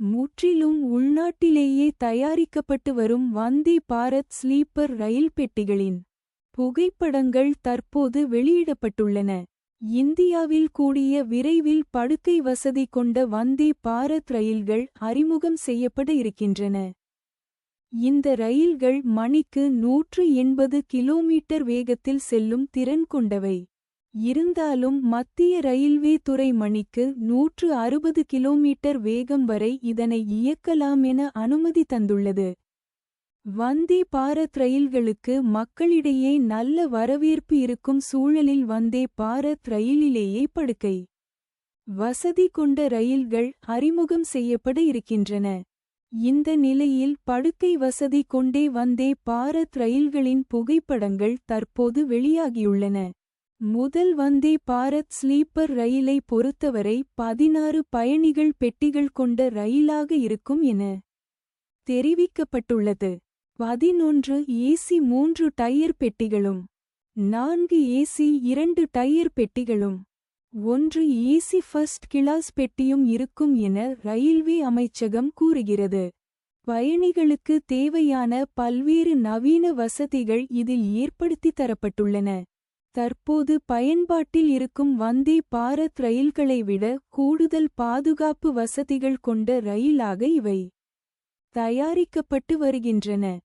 முற்றிலும் உள்நாட்டிலேயே தயாரிக்கப்பட்டு வரும் வந்தே பாரத் ஸ்லீப்பர் ரயில் பெட்டிகளின் புகைப்படங்கள் தற்போது வெளியிடப்பட்டுள்ளன. இந்தியாவில் கூடிய விரைவில் படுக்கை வசதி கொண்ட வந்தே பாரத் ரயில்கள் அறிமுகம் செய்யப்பட இருக்கின்றன. இந்த ரயில்கள் மணிக்கு நூற்று எண்பது கிலோமீட்டர் வேகத்தில் செல்லும் திறன் கொண்டவை. இருந்தாலும் மத்திய ரயில்வே துறை மணிக்கு நூற்று அறுபது கிலோமீட்டர் வேகம் வரை இதனை இயக்கலாம் என அனுமதி தந்துள்ளது. வந்தே பாரத் ரயில்களுக்கு மக்களிடையே நல்ல வரவேற்பு இருக்கும் சூழலில் வந்தே பாரத் ரயிலிலேயே படுக்கை. வசதி கொண்ட ரயில்கள் அறிமுகம் செய்யப்பட இருக்கின்றன. இந்த நிலையில் படுக்கை வசதி கொண்டே வந்தே பாரத் ரயில்களின் புகைப்படங்கள் தற்போது வெளியாகியுள்ளன. முதல் வந்தே பாரத் ஸ்லீப்பர் ரயிலை பொறுத்தவரை பதினாறு பயணிகள் பெட்டிகள் கொண்ட ரயிலாக இருக்கும் என தெரிவிக்கப்பட்டுள்ளது. பதினொன்று ஏசி மூன்று டயர் பெட்டிகளும் நான்கு ஏசி இரண்டு டயர் பெட்டிகளும் ஒன்று ஏசி ஃபர்ஸ்ட் கிளாஸ் பெட்டியும் இருக்கும் என ரயில்வே அமைச்சகம் கூறுகிறது. பயணிகளுக்கு தேவையான பல்வேறு நவீன வசதிகள் இதில் ஏற்படுத்தி தரப்பட்டுள்ளன. தற்போது பயன்பாட்டில் இருக்கும் வந்தே பாரத் ரயில்களை விட கூடுதல் பாதுகாப்பு வசதிகள் கொண்ட ரயிலாக இவை. தயாரிக்கப்பட்டு வருகின்றன.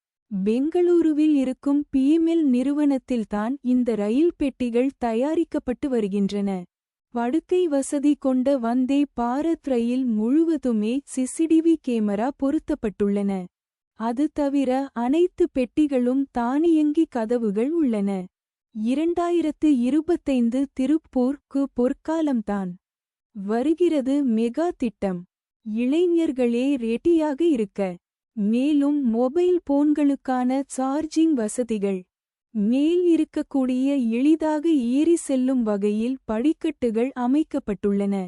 பெங்களூருவில் இருக்கும் பிஎம்எல் நிறுவனத்தில்தான் இந்த ரயில் பெட்டிகள் தயாரிக்கப்பட்டு வருகின்றன. படுக்கை வசதி கொண்ட வந்தே பாரத் ரயில் முழுவதுமே சிசிடிவி கேமரா பொருத்தப்பட்டுள்ளன. அது தவிர அனைத்து பெட்டிகளும் தானியங்கி கதவுகள் உள்ளன. இரண்டாயிரத்து இருபத்தைந்து திருப்பூர்க்கு பொற்காலம்தான். வருகிறது மெகா திட்டம். இளைஞர்களே ரெட்டியாக இருக்க. மேலும் மொபைல் போன்களுக்கான சார்ஜிங் வசதிகள். மேல் இருக்கக்கூடிய எளிதாக ஏறி செல்லும் வகையில் படிக்கட்டுகள் அமைக்கப்பட்டுள்ளன.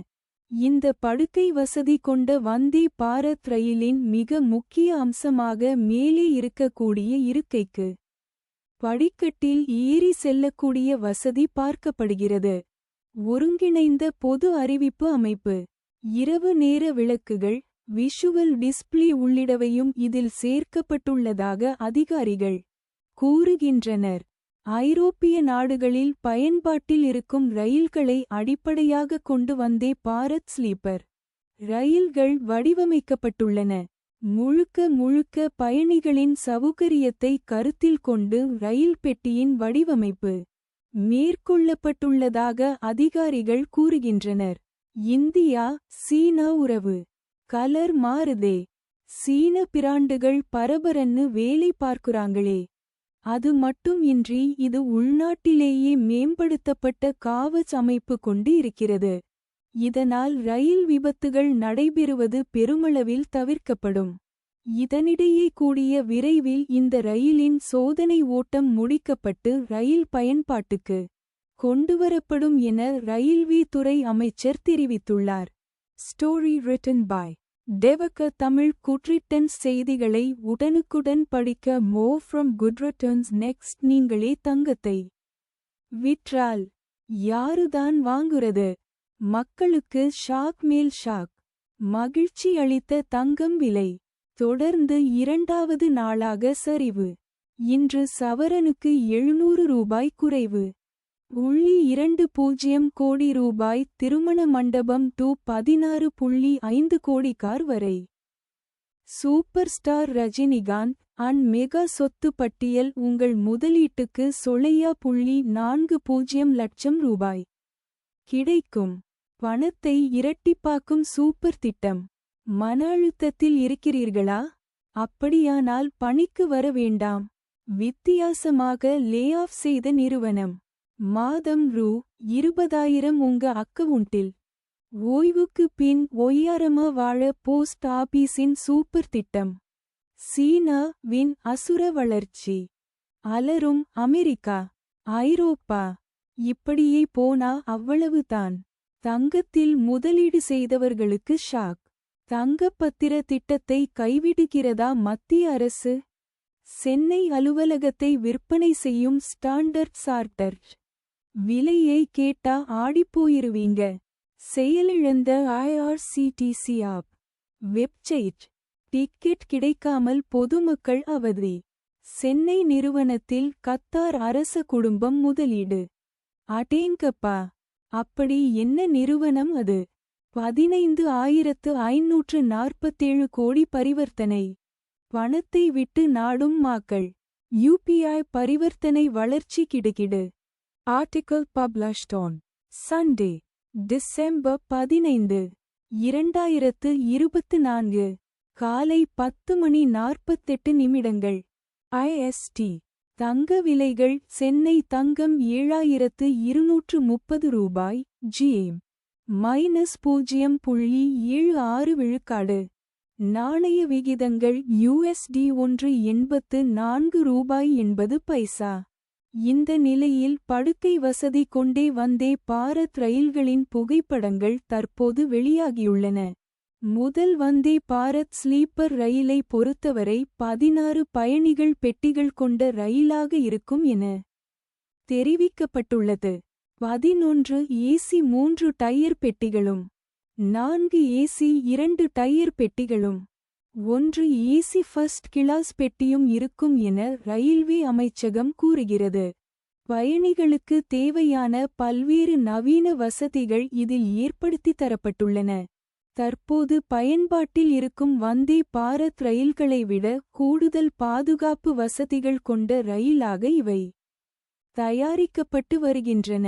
இந்த படுக்கை வசதி கொண்ட வந்தே பாரத் ரயிலின் மிக முக்கிய அம்சமாக மேலே இருக்கக்கூடிய இருக்கைக்கு. படிக்கட்டில் ஏறி செல்லக்கூடிய வசதி பார்க்கப்படுகிறது. ஒருங்கிணைந்த பொது அறிவிப்பு அமைப்பு. இரவு நேர விளக்குகள் விஷுவல் டிஸ்பிளே உள்ளிடவையும் இதில் சேர்க்கப்பட்டுள்ளதாக அதிகாரிகள் கூறுகின்றனர். ஐரோப்பிய நாடுகளில் பயன்பாட்டில் இருக்கும் ரயில்களை அடிப்படையாக கொண்டு வந்தே பாரத் ஸ்லீப்பர். ரயில்கள் வடிவமைக்கப்பட்டுள்ளன. முழுக்க முழுக்க பயணிகளின் சவுகரியத்தை கருத்தில் கொண்டு ரயில் பெட்டியின் வடிவமைப்பு மேற்கொள்ளப்பட்டுள்ளதாக அதிகாரிகள் கூறுகின்றனர். இந்தியா சீனா உறவு. கலர் மாறுதே. சீன பிராண்டுகள் பரபரன்னு வேலை பார்க்குறாங்களே. அது மட்டும் இன்றி இது உள்நாட்டிலேயே மேம்படுத்தப்பட்ட காவச் அமைப்பு கொண்டு இருக்கிறது. இதனால் ரயில் விபத்துகள் நடைபெறுவது பெருமளவில் தவிர்க்கப்படும். இதனிடையே கூடிய விரைவில் இந்த ரயிலின் சோதனை ஓட்டம் முடிக்கப்பட்டு ரயில் பயன்பாட்டுக்கு கொண்டுவரப்படும் என ரயில்வே துறை அமைச்சர் தெரிவித்துள்ளார். ஸ்டோரி ரிட்டன் பாய் டெவக்க தமிழ் குட்ரிட்டன்ஸ் செய்திகளை உடனுக்குடன் படிக்க மோ ஃப்ரம் குட்ரிட்டன்ஸ் நெக்ஸ்ட் நீங்களே தங்கத்தை விற்றால் யாருதான் வாங்குறது? மக்களுக்கு ஷாக் மேல் ஷாக். மகிழ்ச்சி அளித்த தங்கம் விலை. தொடர்ந்து இரண்டாவது நாளாக சரிவு. இன்று சவரனுக்கு எழுநூறு ரூபாய் குறைவு. புள்ளி இரண்டு பூஜ்ஜியம் கோடி ரூபாய் திருமண மண்டபம் டு பதினாறு புள்ளி ஐந்து கோடி கார் வரை. Super star Rajinikanth and mega சொத்து பட்டியல் உங்கள் முதலீட்டுக்கு சொலையா புள்ளி நான்கு பூஜ்ஜியம் லட்சம் ரூபாய். கிடைக்கும். பணத்தை இரட்டிப்பாக்கும் சூப்பர் திட்டம். மன அழுத்தத்தில் இருக்கிறீர்களா? அப்படியானால் பணிக்கு வர வேண்டாம். வித்தியாசமாக லே ஆஃப் செய்த நிறுவனம். மாதம் ரூ. இருபதாயிரம் உங்க அக்கவுண்டில். ஓய்வுக்கு பின் ஒய்யாரமா வாழ போஸ்ட் ஆபீஸின் சூப்பர் திட்டம். சீனா வின் அசுர வளர்ச்சி. அலரும் அமெரிக்கா. ஐரோப்பா. இப்படியே போனா அவ்வளவுதான். தங்கத்தில் முதலீடு செய்தவர்களுக்கு ஷாக். தங்கப்பத்திர திட்டத்தை கைவிடுகிறதா மத்திய அரசு? சென்னை அலுவலகத்தை விற்பனை செய்யும் ஸ்டாண்டர்ட் சார்ட்டர். விலையை கேட்டா ஆடிப்போயிருவீங்க செயலிழந்த ஐஆர்சிடிசி ஆப். வெப்சைட். டிக்கெட் கிடைக்காமல் பொதுமக்கள் அவதி. சென்னை நிறுவனத்தில் கத்தார் அரச குடும்பம் முதலீடு. அடேங்கப்பா. அப்படி என்ன நிறுவனம் அது? பதினைந்து ஆயிரத்து ஐநூற்று நாற்பத்தேழு கோடி பரிவர்த்தனை. பணத்தை விட்டு நாடும் மாக்கள். யூபிஐ பரிவர்த்தனை வளர்ச்சி கிடுகிடு. Article published on Sunday December பதினைந்து இரண்டாயிரத்து இருபத்து நான்கு காலை பத்து மணி நாற்பத்தெட்டு நிமிடங்கள். ஐஎஸ்டி தங்க விலைகள் சென்னை தங்கம் ஏழாயிரத்து இருநூற்று முப்பது ரூபாய் ஜிஎம் மைனஸ் பூஜ்ஜியம் புள்ளி ஏழு ஆறு விழுக்காடு. நாணய விகிதங்கள் யுஎஸ்டி ஒன்று எண்பத்து நான்கு ரூபாய் எண்பது பைசா. இந்த நிலையில் படுக்கை வசதி கொண்டே வந்தே பாரத் ரயில்களின் புகைப்படங்கள் தற்போது வெளியாகியுள்ளன. முதல் வந்தே பாரத் ஸ்லீப்பர் ரயிலை பொறுத்தவரை பதினாறு பயணிகள் பெட்டிகள் கொண்ட ரயிலாக இருக்கும் என தெரிவிக்கப்பட்டுள்ளது. பதினொன்று ஏசி மூன்று டயர் பெட்டிகளும் நான்கு ஏசி இரண்டு டயர் பெட்டிகளும் ஒன்று ஏசி ஃபர்ஸ்ட் கிளாஸ் பெட்டியும் இருக்கும் என ரயில்வே அமைச்சகம் கூறுகிறது. பயணிகளுக்கு தேவையான பல்வேறு நவீன வசதிகள் இதில் ஏற்படுத்தி தரப்பட்டுள்ளன. தற்போது பயன்பாட்டில் இருக்கும் வந்தே பாரத் ரயில்களை விட கூடுதல் பாதுகாப்பு வசதிகள் கொண்ட ரயிலாக இவை தயாரிக்கப்பட்டு வருகின்றன.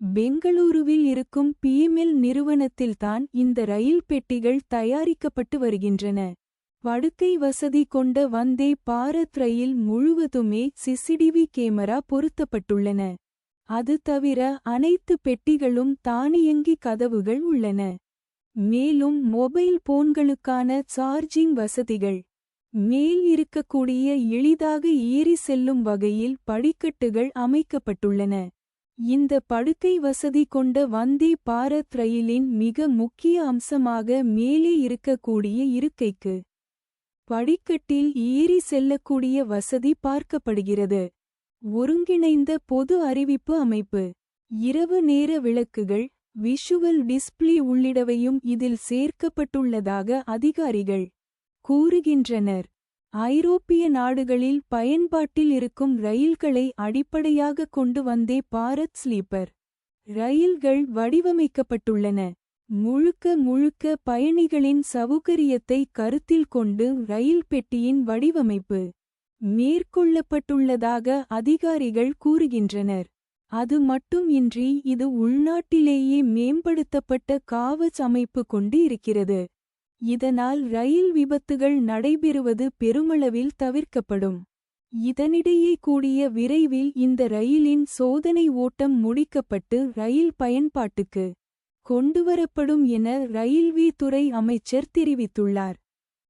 பெங்களூருவில் இருக்கும் பிஎம்எல் நிறுவனத்தில்தான் இந்த ரயில் பெட்டிகள் தயாரிக்கப்பட்டு வருகின்றன. படுக்கை வசதி கொண்ட வந்தே பாரத் ரயில் முழுவதுமே சிசிடிவி கேமரா பொருத்தப்பட்டுள்ளன. அது தவிர அனைத்து பெட்டிகளும் தானியங்கி கதவுகள் உள்ளன. மேலும் மொபைல் போன்களுக்கான சார்ஜிங் வசதிகள். மேல் இருக்கக்கூடிய எளிதாக ஏறி செல்லும் வகையில் படிக்கட்டுகள் அமைக்கப்பட்டுள்ளன. இந்த படுக்கை வசதி கொண்ட வந்தே பாரத் ரயிலின் மிக முக்கிய அம்சமாக மேலே இருக்கக்கூடிய இருக்கைக்கு படிக்கட்டில் ஏறி செல்லக்கூடிய வசதி பார்க்கப்படுகிறது. ஒருங்கிணைந்த பொது அறிவிப்பு அமைப்பு. இரவு நேர விளக்குகள் விஷுவல் டிஸ்பிளே உள்ளிடவையும் இதில் சேர்க்கப்பட்டுள்ளதாக அதிகாரிகள் கூறுகின்றனர். ஐரோப்பிய நாடுகளில் பயன்பாட்டில் இருக்கும் ரயில்களை அடிப்படையாக கொண்டு வந்தே பாரத் ஸ்லீப்பர் ரயில்கள் வடிவமைக்கப்பட்டுள்ளன. முழுக்க முழுக்க பயணிகளின் சவுகரியத்தை கருத்தில் கொண்டு ரயில் பெட்டியின் வடிவமைப்பு மேற்கொள்ளப்பட்டுள்ளதாக அதிகாரிகள் கூறுகின்றனர். அது மட்டும் இன்றி இது உள்நாட்டிலேயே மேம்படுத்தப்பட்ட காவச் அமைப்பு கொண்டு இருக்கிறது. இதனால் ரயில் விபத்துகள் நடைபெறுவது பெருமளவில் தவிர்க்கப்படும். இதனிடையே கூடிய விரைவில் இந்த ரயிலின் சோதனை ஓட்டம் முடிக்கப்பட்டு ரயில் பயன்பாட்டுக்கு கொண்டுவரப்படும் என ரயில்வே துறை அமைச்சர் தெரிவித்துள்ளார்.